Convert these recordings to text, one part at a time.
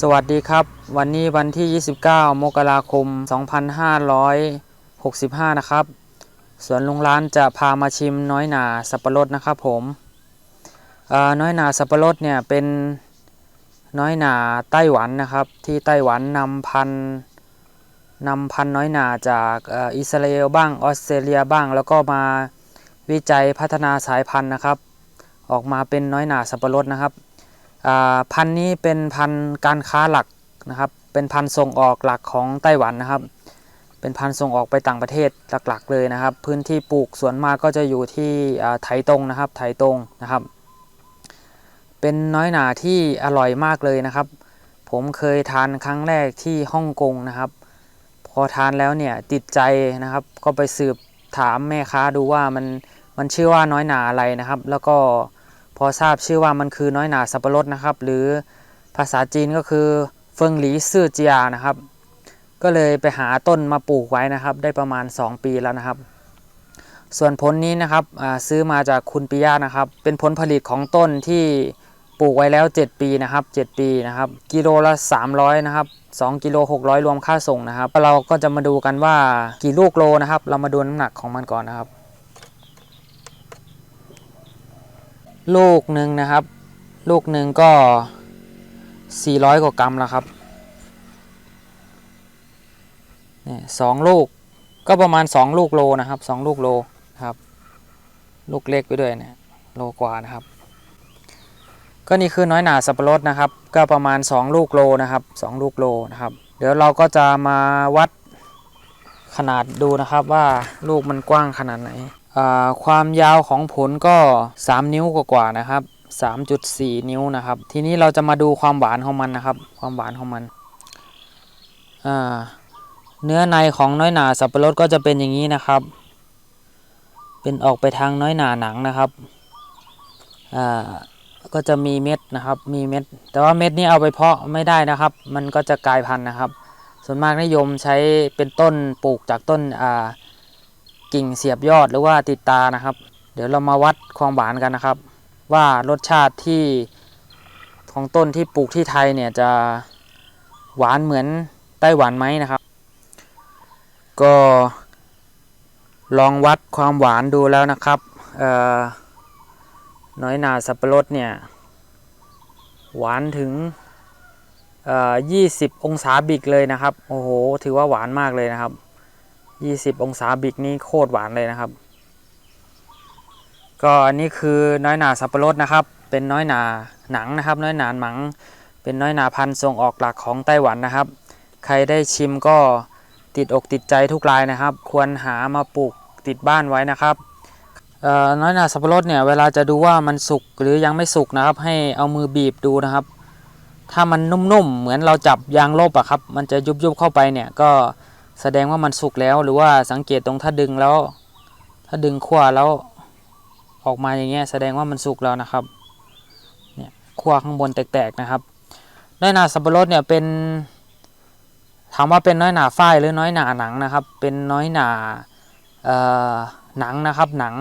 สวัสดีครับ วันนี้วันที่ 29 มกราคม 2565 นะครับสวนลุงร้านจะพามาชิมน้อยหนาสับปะรดนะครับผมอ่อน้อยหนาสับปะรดเนี่ยเป็นน้อยหนาไต้หวันนะครับ ที่ไต้หวันนำพันนำพันน้อยหนาจากอิสราเอลบ้างออสเตรเลียบ้าง แล้วก็มาวิจัยพัฒนาสายพันธุ์นะครับ ออกมาเป็นน้อยหนาสับปะรดนะครับ พันธุ์นี้เป็นพันธุ์การค้าหลักนะครับ เป็นพันธุ์ส่งออกหลักของไต้หวันนะครับ เป็นพันธุ์ส่งออกไปต่างประเทศหลักๆ เลยนะครับ พื้นที่ปลูกส่วนมากก็จะอยู่ที่ไถตรงนะครับ ไถตรงนะครับ เป็นน้อยหนาที่อร่อยมากเลยนะครับ ผมเคยทานครั้งแรกที่ฮ่องกงนะครับ พอทานแล้วเนี่ยติดใจนะครับ ก็ไปสืบถามแม่ค้าดูว่ามันมันชื่อว่าน้อยหนาอะไรนะครับ แล้วก็ พอทราบชื่อว่ามันคือน้อยหนาสับปะรดนะครับ หรือภาษาจีนก็คือเฟิงหลีซื่อเจียนะครับ ก็เลยไปหาต้นมาปลูกไว้นะครับ ได้ประมาณ 2 ปีแล้วนะครับ ส่วนผลนี้นะครับซื้อมาจากคุณปิยะนะครับ เป็นผลผลิตของต้นที่ปลูกไว้แล้ว 7 ปีนะครับ 7 ปีนะครับ กิโลละ 300 นะครับ 2 กิโล 600 รวมค่าส่งนะครับ เราก็จะมาดูกันว่ากี่ลูกโลนะครับ เรามาดูน้ำหนักของมันก่อนนะครับ ลูกหนึ่งนะครับ ลูกหนึ่งก็ 400 กว่ากรัมแล้วครับเนี่ยสองลูกก็ประมาณ 2 ลูกโลนะครับ 2 ลูกโลครับ ลูกเล็กไปด้วยเนี่ยโลกว่านะครับ ก็นี่คือน้อยหนาสับปะรดนะครับ ก็ประมาณ 2 ลูกโลนะครับ 2 ลูกโลนะครับ เดี๋ยวเราก็จะมาวัดขนาดดูนะครับว่าลูกมันกว้างขนาดไหน ความยาวของผลก็ 3 นิ้วกว่าๆนะครับ 3.4 นิ้วนะครับ ทีนี้เราจะมาดูความหวานของมันนะครับ ความหวานของมัน เนื้อในของน้อยหนาสับปะรดก็จะเป็นอย่างนี้นะครับ เป็นออกไปทางน้อยหนาหนังนะครับ ก็จะมีเม็ดนะครับ มีเม็ด แต่ว่าเม็ดนี้เอาไปเพาะไม่ได้นะครับ มันก็จะกลายพันธุ์นะครับ ส่วนมากนิยมใช้เป็นต้นปลูกจากต้นอ่า กิ่งเสียบยอดหรือว่าติดตานะครับ เดี๋ยวเรามาวัดความหวานกันนะครับ ว่ารสชาติที่ของต้นที่ปลูกที่ไทยเนี่ยจะหวานเหมือนไต้หวันไหมนะครับ ก็ลองวัดความหวานดูแล้วนะครับน้อยนาสับปะรดเนี่ยหวานถึง20 องศาบิกเลยนะครับ โอ้โห ถือว่าหวานมากเลยนะครับ 20องศาบิกนี่โคตรหวานเลยนะครับ ก็อันนี้คือน้อยหนาสับปะรดนะครับ เป็นน้อยหนาหนังนะครับ น้อยหนาหนัง เป็นน้อยหนาพันธุ์ส่งออกหลักของไต้หวันนะครับ ใครได้ชิมก็ติดอกติดใจทุกรายนะครับ ควรหามาปลูกติดบ้านไว้นะครับน้อยหนาสับปะรดเนี่ยเวลาจะดูว่ามันสุกหรือยังไม่สุกนะครับ ให้เอามือบีบดูนะครับ ถ้ามันนุ่มๆเหมือนเราจับยางลบอะครับ มันจะยุบๆเข้าไปเนี่ยก็ แสดงว่ามันสุกแล้วหรือว่าสังเกตตรงถ้าดึงแล้ว ถ้าดึงขั้วแล้วออกมาอย่างเงี้ยแสดงว่ามันสุกแล้วนะครับเนี่ยขั้วข้างบนแตกๆนะครับ น้อยหนาสับปะรดเนี่ยเป็นถามว่าเป็นน้อยหนาฝ้ายหรือน้อยหนาหนังนะครับ เป็นน้อยหนาเอ่อหนังนะครับหนัง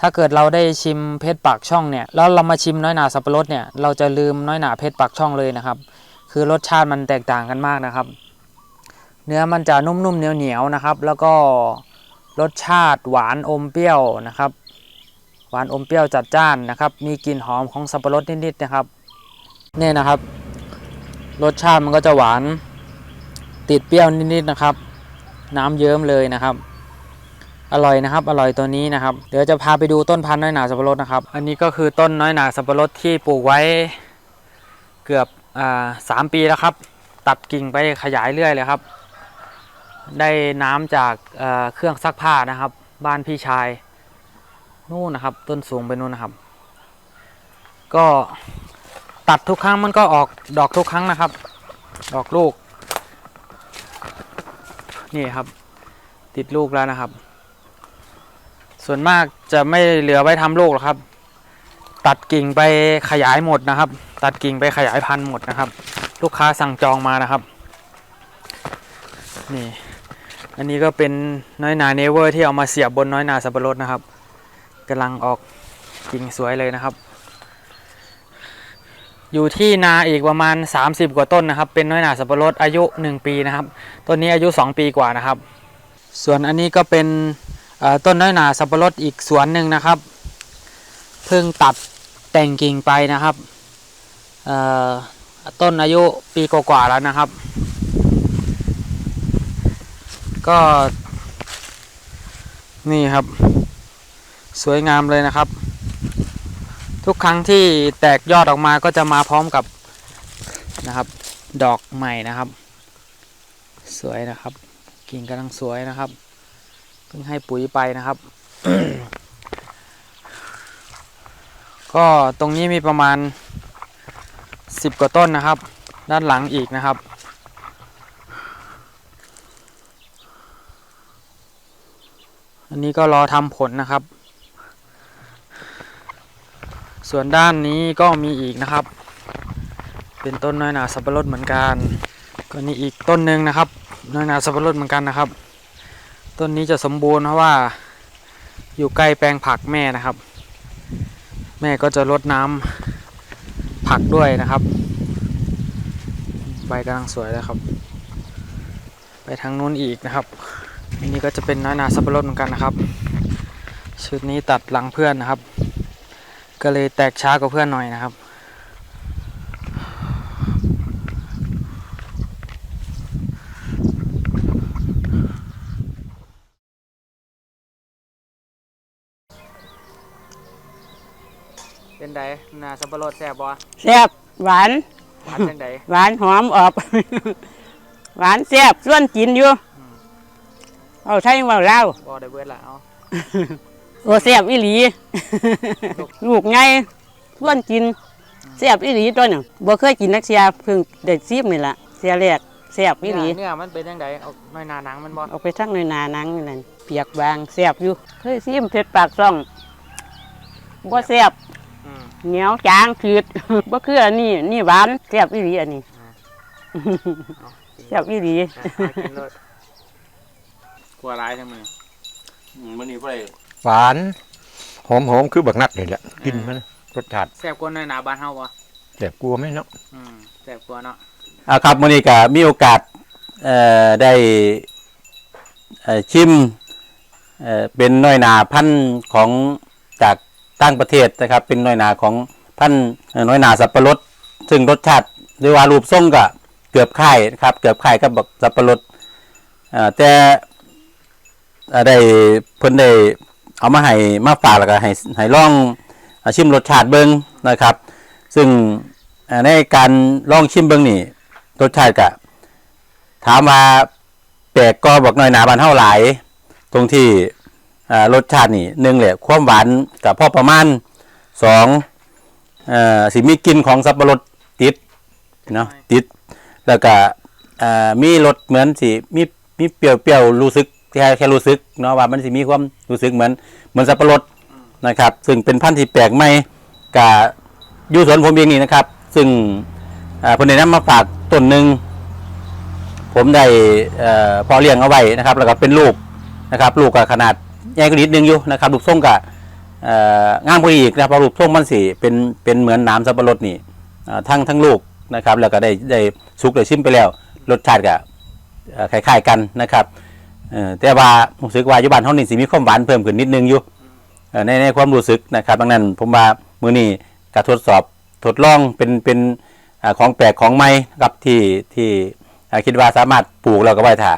ถ้าเกิดเราได้ชิมเพชรปากช่องเนี่ยแล้วเรามาชิมน้อยหนาสับปะรดเนี่ยเราจะลืมน้อยหนาเพชรปากช่องเลยนะครับ คือรสชาติมันแตกต่างกันมากนะครับ เนื้อมันจะนุ่มๆเหนียวๆนะครับ แล้วก็รสชาติหวานอมเปรี้ยวนะครับ หวานอมเปรี้ยวจัดจ้านนะครับ มีกลิ่นหอมของสับปะรดนิดๆนะครับเนี่ยนะครับ รสชาติมันก็จะหวานติดเปรี้ยวนิดๆนะครับ น้ำเยิ้มเลยนะครับ อร่อยนะครับ อร่อยตัวนี้นะครับ เดี๋ยวจะพาไปดูต้นพันธุ์น้อยหนาสับปะรดนะครับ อันนี้ก็คือต้นน้อยหนาสับปะรดที่ปลูกไว้เกือบอ่าสามปีแล้วครับ ตัดกิ่งไปขยายเรื่อยเลยครับ ได้น้ำจากเเครื่องซักผ้านะครับ บ้านพี่ชายนู่นนะครับ ต้นสูงไปนู่นนะครับ ก็ตัดทุกครั้งมันก็ออกดอกทุกครั้งนะครับ ดอกลูก นี่ครับ ติดลูกแล้วนะครับ ส่วนมากจะไม่เหลือไว้ทำลูกหรอกครับ ตัดกิ่งไปขยายหมดนะครับ ตัดกิ่งไปขยายพันธุ์หมดนะครับ ลูกค้าสั่งจองมานะครับ นี่ อันนี้ก็เป็นน้อยหนาเนเวอร์ที่เอามาเสียบบนน้อยหนาสับปะรดนะครับกำลังออกกิ่งสวยเลยนะครับ อยู่ที่นาอีกประมาณ 30 กว่าต้นนะครับ เป็นน้อยหนาสับปะรดอายุ 1 ปีนะครับต้นนี้อายุ 2 ปีกว่านะครับ ส่วนอันนี้ก็เป็นต้นน้อยหนาสับปะรดอีกสวนหนึ่งนะครับเพิ่งตัดแต่งกิ่งไปนะครับต้นอายุปีกว่าๆแล้วนะครับ ก็ นี่ครับ สวยงามเลยนะครับ ทุกครั้งที่แตกยอดออกมาก็จะมาพร้อมกับนะครับ ดอกใหม่นะครับ สวยนะครับ กิ่งกำลังสวยนะครับเพิ่งให้ปุ๋ยไปนะครับ ก็ตรงนี้มีประมาณ 10 กว่าต้นนะครับ ด้านหลังอีกนะครับ อันนี้ก็รอทำผลนะครับ ส่วนด้านนี้ก็มีอีกนะครับ เป็นต้นน้อยหนาสับปะรดเหมือนกัน ก็นี่อีกต้นหนึ่งนะครับ น้อยหนาสับปะรดเหมือนกันนะครับ ต้นนี้จะสมบูรณ์เพราะว่าอยู่ใกล้แปลงผักแม่นะครับ แม่ก็จะรดน้ำผักด้วยนะครับใบกำลังสวยแล้วครับ ไปทางนู้นอีกนะครับ อันนี้ก็จะเป็นน้อยหนาสับปะรดเหมือนกันนะครับ ชุดนี้ตัดหลังเพื่อนนะครับ ก็เลยแตกช้ากว่าเพื่อนหน่อยนะครับเป็นไดนาสับปะรดแซ่บบ่แซ่บหวานหวานจังไดหวานหอมออบหวานแซ่บส่วนกินอยู่อืม เอาใช่ว่าเล่าบ่ได้เบิดละเอาโอ้แซ่บอีหลีลูกไงส่วนกินแซ่บอีหลีตัวหนึ่งบ่เคยกินนักเสียเพิ่งได้ซีมนี่ล่ะเสียแรกแซ่บอีหลีเนื้อมันเป็นจังไดเอาหน่อยหนาหนังมันบ่เอาไปทั้งในนานังนี่นั่นเปียกบางแซ่บอยู่เคยซีมเผ็ดปากซ่องบ่แซ่บอืมเหนียวจางคืดบ่คืออันนี้นี่หวานแซ่บอีหลีอันนี้เอากินแซ่บอีหลีอะหา กินเลยกลัวร้ายจังมือมันนี่เพื่อหวานหอมหอมคือบักนัดนี่แหละกินมันรสชาติแซ่บกว่าหน่อยหนาบ้านเฮาบ่แสบกลัวไหมเนาะอืมแซ่บกว่าเนาะอ่าครับมันนี่ก็มีโอกาสเอ่อได้เอ่อชิมเอ่อเป็นน้อยนาพันธุ์ของจากต่างประเทศนะครับ เป็นน้อยนาของพันธุ์เอ่อน้อยนาสับปะรด ซึ่งรสชาติหรือว่ารูปทรงก็เกือบคล้ายนะครับ เกือบคล้ายกับบักสับปะรดอ่าแต่อ่า ได้เพิ่นได้เอามาให้มาฝากแล้วก็ให้ให้ลองอชิมรสชาติเบิ่งนะครับ ซึ่งในการลองชิมเบิ่งนี่รสชาติก็ถามว่าแปลกก็บอกหน่อยหนาบานเท่าหลายตรงที่รสชาตินี่หนึ่งเลยความหวานกับพอประมาณสองอ่อสิมีกลิ่นของสับปะรดติดเนาะติด แล้วก็มีรสเหมือนสิมีมีเปรี้ยวๆรู้สึก แค่แค่รู้สึกเนาะว่ามันสิมีความรู้สึกเหมือนเหมือนสับปะรดนะครับ ซึ่งเป็นพันธุ์ที่แปลกใหม่กับยูสวนผมเองนี่นะครับ ซึ่งอ่าเพิ่นได้นมาฝากต้นหนึ่งผมได้เอ่อพอเลี้ยงเอาไว้นะครับ แล้วก็เป็นลูกนะครับ ลูกก็ขนาดใหญ่กว่านิดนึงอยู่นะครับลูกส่งก็เอ่องามกว่าอีกนะครับเพราะลูกส่งมันสิเป็นเป็นเหมือนน้ำสับปะรดนี่ทั้งทั้งลูกนะครับ แล้วก็ได้ได้สุกได้ชิมไปแล้ว รสชาติก็เอ่อคล้ายๆกันนะครับ เออแต่ว่ารู้สึกว่าอยู่บ้านเฮานี่สิมีความหวานเพิ่มขึ้นนิดนึงอยู่เออในในความรู้สึกนะครับดังนั้นผมว่ามื้อนี้การทดสอบทดลองเป็นเป็นอของแปลกของใหม่ครับที่ที่คิดว่าสามารถปลูกแล้วก็ไว้ถ่า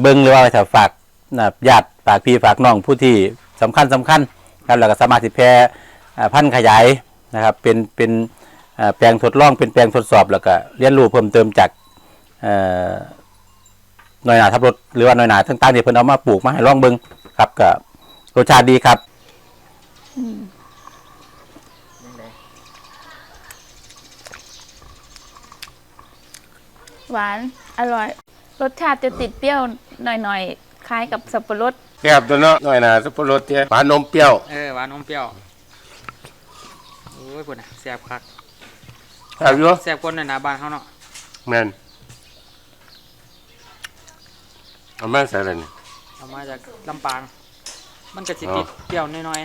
เบิ้งหรือว่าไว้ถ่าฝากญาติฝากพี่ฝากน้องผู้ที่สำคัญสำคัญครับแล้วก็สามารถที่แพร่พันธุ์ขยายนะครับเป็นเป็นแปลงทดลองเป็นแปลงทดสอบแล้วก็เรียนรู้เพิ่มเติมจาก เอ่อหน่วยหนาทับรถหรือว่าหน่วยหนาต่างๆที่เพิ่นเอามาปลูกมาให้ลองเบิ้งครับก็รสชาติดีครับยังไงหวานอร่อย รสชาติจะติดเปรี้ยวหน่อยๆคล้ายกับสับปะรดแซ่บตัวเนาะหน่อยนะสับปะรดเตี้ยหวานนมเปรี้ยวเออหวานอมเปรี้ยวโอ้ยพุ่นน่ะแซ่บคักแซ่บอยู่แซ่บกว่าหน่อยหนาบ้านเฮาเนาะแม่น เอามาจากอะไรเนี่ เอามาจากลำปาง มันก็สิติดอ๋เปรี้ยวน้อย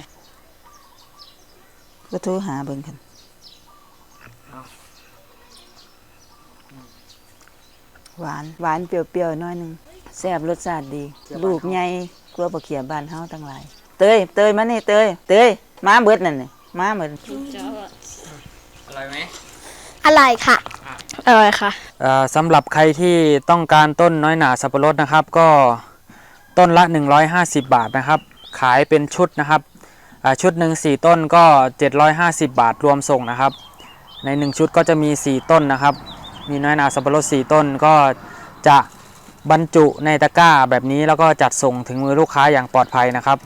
ๆก็ทูหาเบิ่งคันหวานหวานเปรี้ยวๆน้อยหนึงแซ่บรสชาติดี ลูกใหญ่กลัวาบักเขียบ้านเฮาทั้งหลาย เตยเตยมานี่เตยเตยมาเบิดนั่นนี่มาเบิดอะไอร่อยไหม อร่อยค่ะ อร่อยค่ะอ่อสำหรับใครที่ต้องการต้นน้อยหนาสับปะรดนะครับ ก็ต้นละ 150 บาทนะครับ ขายเป็นชุดนะครับอ่าชุดหนึ่ง4ต้นก็ 750 บาทรวมส่งนะครับ ใน 1 ชุดก็จะมี 4 ต้นนะครับ มีน้อยหนาสับปะรด 4 ต้นก็จะบรรจุในตะกร้าแบบนี้แล้วก็จัดส่งถึงมือลูกค้าอย่างปลอดภัยนะครับ